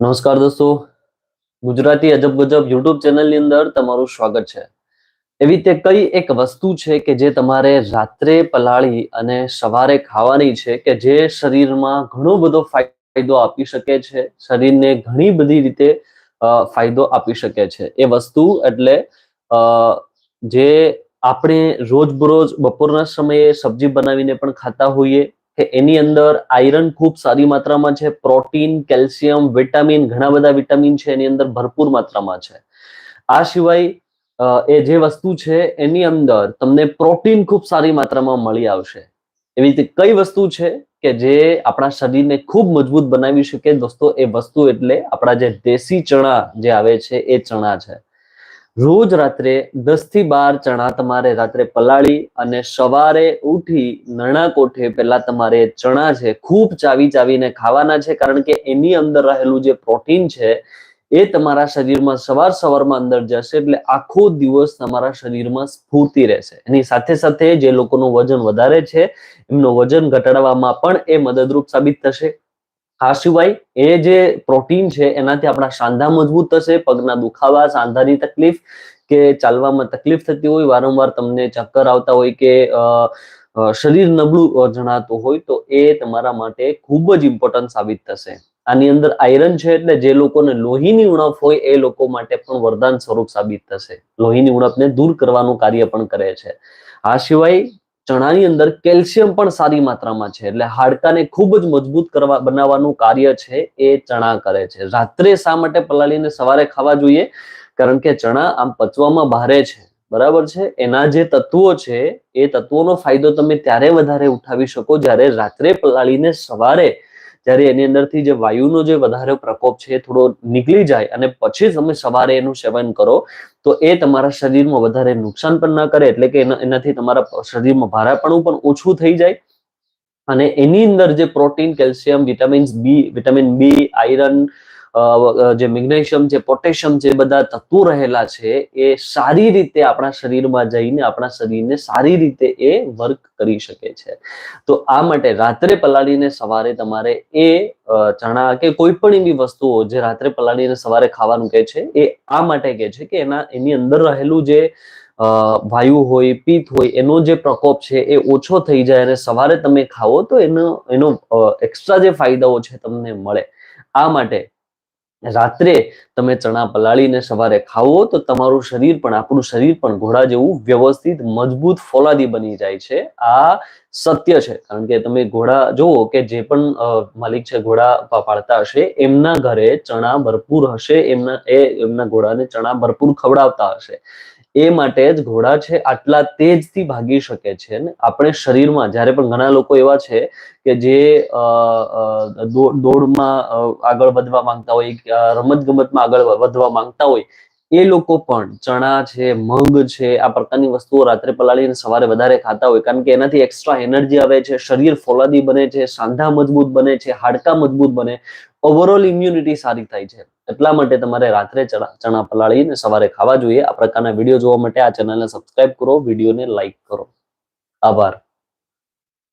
નમસ્કાર દોસ્તો. ગુજરાતી અજબ ગજબ યુટ્યુબ ચેનલની અંદર તમારું સ્વાગત છે. એવી તે કઈ એક વસ્તુ છે કે જે તમારે રાત્રે પલાળી અને સવારે ખાવાની છે કે જે શરીરમાં ઘણો બધો ફાયદો આપી શકે છે, શરીરને ઘણી બધી રીતે ફાયદો આપી શકે છે. એ વસ્તુ એટલે જે આપણે રોજબરોજ બપોરના સમયે સબ્જી બનાવીને પણ ખાતા હોઈએ કે એની અંદર આયરન ખૂબ સારી માત્રામાં છે પ્રોટીન કેલ્શિયમ વિટામિન ઘણા બધા વિટામિન છે, એની અંદર ભરપૂર માત્રામાં છે. આ સિવાય એ જે વસ્તુ છે, એની અંદર તમને પ્રોટીન ખૂબ સારી માત્રામાં મળી આવશે. એવી રીતે કઈ વસ્તુ છે કે જે આપણા શરીરને ખૂબ મજબૂત બનાવી શકે? દોસ્તો, એ વસ્તુ એટલે આપણા જે દેશી ચણા જે આવે છે, એ ચણા છે. રોજ રાત્રે દસથી બાર ચણા તમારે રાત્રે પલાળી અને સવારે ઉઠી નરણા કોઠે પેલા તમારે ચણા છે, ખૂબ ચાવી ચાવીને ખાવાના છે, કારણ કે એની અંદર રહેલું જે પ્રોટીન છે, એ તમારા શરીરમાં સવાર સવારમાં અંદર જશે એટલે આખો દિવસ તમારા શરીરમાં સ્ફૂર્તિ રહેશે. એની સાથે સાથે જે લોકોનું વજન વધારે છે, એમનું વજન ઘટાડવામાં પણ એ મદદરૂપ સાબિત થશે. આ સિવાય એ જે પ્રોટીન છે, એનાથી આપણા સાંધા મજબૂત થશે, પગના દુખાવા, સાંધાની તકલીફ કે ચાલવામાં તકલીફ થતી હોય, વારંવાર તમને ચક્કર આવતા હોય કે શરીર નબળું જણાતું હોય, તો એ તમારા માટે ખૂબ જ ઇમ્પોર્ટન્ટ સાબિત થશે. આની અંદર આયરન છે એટલે જે લોકોને લોહીની ઉણપ હોય, એ લોકો માટે પણ વરદાન સ્વરૂપ સાબિત થશે. લોહીની ઉણપને દૂર કરવાનું કાર્ય પણ કરે છે. આ સિવાય ચણાની અંદર કેલ્શિયમ પણ સારી માત્રામાં છે. એટલે હાડકાને ખૂબ જ મજબૂત કરવા, બનાવવાનું કાર્ય છે એ ચણા કરે છે. રાત્રે શા માટે પલાળીને સવારે ખાવા જોઈએ? કારણ કે ચણા આમ પચવામાં ભારે છે. બરાબર છે? એના જે તત્વો છે, એ તત્વોનો ફાયદો તમે ત્યારે વધારે ઉઠાવી શકો જ્યારે રાત્રે પલાળીને સવારે જ્યારે એની અંદરથી જે વાયુનો જે વધારે પ્રકોપ છે એ થોડો નીકળી જાય અને પછી તમે સવારે એનું સેવન કરો, તો એ તમારા શરીરમાં વધારે નુકસાન પણ ના કરે, એટલે કે એનાથી તમારા શરીરમાં ભારાપણું પણ ઓછું થઈ જાય. અને એની અંદર જે protein, calcium, vitamins B, vitamin B, iron જે મેગ્નેશિયમ છે, પોટેશિયમ જે બધા તત્વો રહેલા છે, એ સારી રીતે આપણા શરીરમાં જઈને આપણા શરીરને સારી રીતે એ વર્ક કરી શકે છે. તો આ માટે રાત્રે પલાળીને સવારે તમારે એ ચણા કે કોઈ પણ એવી વસ્તુઓ જે રાત્રે પલાળીને સવારે ખાવાનું કહે છે, એ આ માટે કહે છે કે એના, એની અંદર રહેલું જે વાયુ હોય, પિત્ત હોય, એનો જે પ્રકોપ છે એ ઓછો થઈ જાય અને સવારે તમે ખાઓ તો એનો એનો એક્સ્ટ્રા જે ફાયદાઓ છે તમને મળે. આ માટે રાત્રે તમે ચણા પલાળીને સવારે ખાવો તો તમારું શરીર પણ, આપણું શરીર પણ ઘોડા જેવું વ્યવસ્થિત, મજબૂત, ફોલાદી બની જાય છે. આ સત્ય છે. કારણ કે તમે ઘોડા, જુઓ કે જે પણ માલિક છે ઘોડા પાડતા હશે, એમના ઘરે ચણા ભરપૂર હશે, એમના, એ એમના ઘોડાને ચણા ભરપૂર ખવડાવતા હશે. એ માટે જ ઘોડા છે, આટલા તેજથી ભાગી શકે છે ને? આપણે શરીરમાં જ્યારે પણ ઘણા લોકો એવા છે કે જે દોડમાં આગળ વધવા માંગતા હોય રમત ગમતમાં આગળ વધવા માંગતા હોય, એ લોકો પણ ચણા છે, મગ છે, આ પ્રકારની વસ્તુઓ રાત્રે પલાળીને સવારે વધારે ખાતા હોય, કારણ કે એનાથી એક્સ્ટ્રા એનર્જી આવે છે, શરીર ફોલાદી બને છે, સાંધા મજબૂત બને છે, હાડકા મજબૂત બને ઓવરઓલ ઇમ્યુનિટી સારી થાય છે. એટલા માટે તમારે રાત્રે ચણા પલાળીને સવારે ખાવા જોઈએ. આ પ્રકારના વીડિયો જોવા માટે આ ચેનલને સબસ્ક્રાઇબ કરો વિડીયોને લાઈક કરો. આભાર.